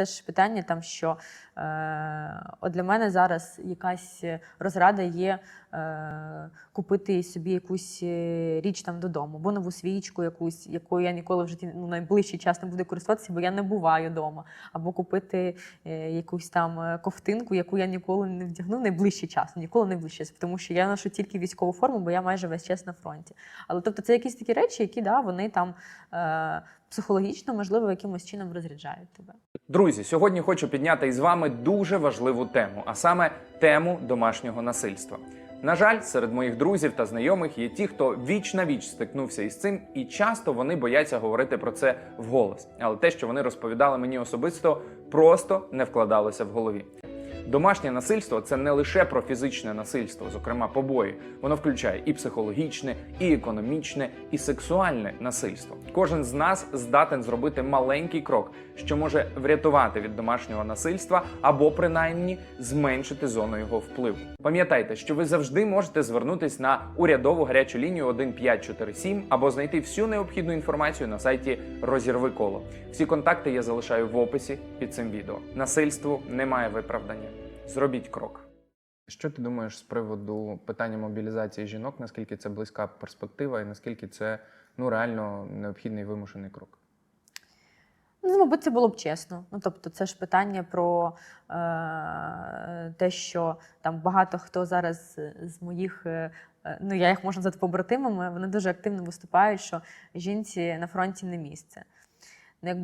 це ж питання там, що е, от для мене зараз якась розрада є е, купити собі якусь е, річ там додому, або нову свічку, якусь, якою я ніколи в житті ну, найближчий час не буду користуватися, бо я не буваю вдома. Або купити е, якусь там е, ковтинку, яку я ніколи не вдягну найближчий час, ніколи не ближче, тому що я ношу тільки військову форму, бо я майже весь час на фронті. Але тобто це якісь такі речі, які да, вони там е, психологічно, можливо, якимось чином розряджають тебе. Друзі, сьогодні хочу підняти із вами дуже важливу тему, а саме тему домашнього насильства. На жаль, серед моїх друзів та знайомих є ті, хто віч на віч стикнувся із цим, і часто вони бояться говорити про це вголос. Але те, що вони розповідали мені особисто, просто не вкладалося в голові. Домашнє насильство це не лише про фізичне насильство, зокрема побої. Воно включає і психологічне, і економічне, і сексуальне насильство. Кожен з нас здатен зробити маленький крок, що може врятувати від домашнього насильства або принаймні зменшити зону його впливу. Пам'ятайте, що ви завжди можете звернутись на урядову гарячу лінію 1547 або знайти всю необхідну інформацію на сайті Розірви коло. Всі контакти я залишаю в описі під цим відео. Насильству немає виправдання. Зробіть крок. Що ти думаєш з приводу питання мобілізації жінок? Наскільки це близька перспектива, і наскільки це ну реально необхідний вимушений крок? Ну, мабуть, це було б чесно. Ну, тобто, це ж питання про е, те, що там багато хто зараз з моїх, е, ну я їх можу назвати побратимами, вони дуже активно виступають, що жінці на фронті не місце. Ну, якби